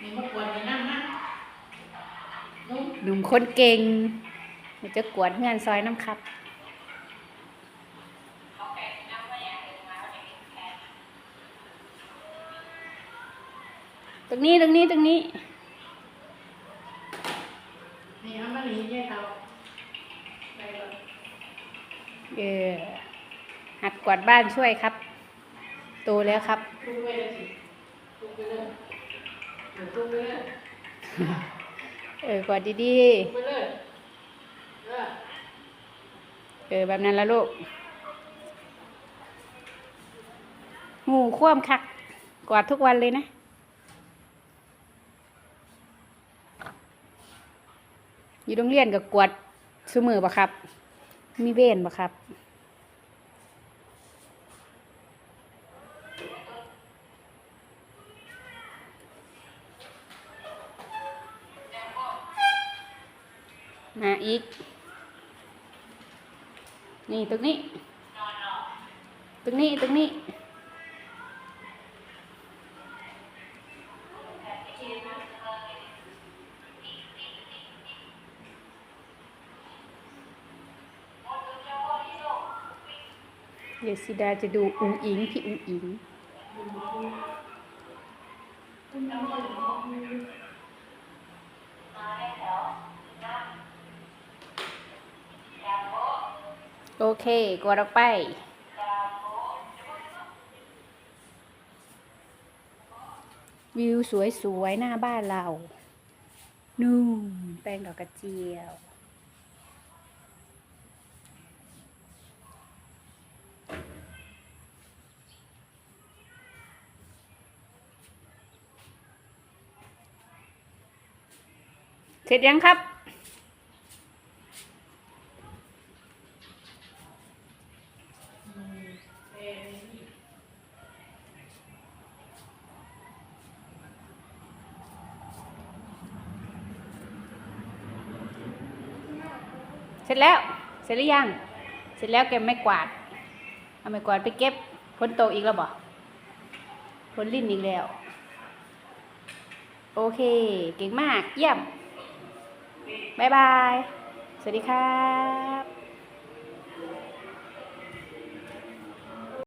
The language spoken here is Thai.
มีพวกควรไปนั่งนะนุ่มหนุ่มคนเก่งเดี๋ยวจะกวดเงื่อนซอยน้ำครับ ตรงนี้ตรงนี้ตรงนี้นี่เอามาหนีใช่เขาไปก่อนเออหัดกวาดบ้านช่วยครับ โตแล้วครับทุกไปเลยสิทุกไปเลย กไปเลยเออกวาดดีทุกไปเลยเออๆเออแบบนั้นละลูกหูคว่ำคัก กวาดทุกวันเลยนะ อยู่โรงเรียนกับกวาดซุมือปะครับ มีเวนปะครับ มาอีก นี่ตรงนี้ ตรงนี้ตรงนี้เดี๋ยวสิดาจะดูอุงอิงพี่อุงอิง โอเคกดออกไป วิวสวยๆ หน้าบ้านเรา นู่นแป้งดอกกระเจียวเสร็จยังครับ เสร็จแล้ว เสร็จหรือยัง เสร็จแล้วแกไม่กวาด เอาไม่กวาดไปเก็บพ้นโตกอีกแล้วบ่พ้นลิ้นอีกแล้ว โอเค เก่งมาก เยี่ยมบ๊ายบาย สวัสดีค่ะ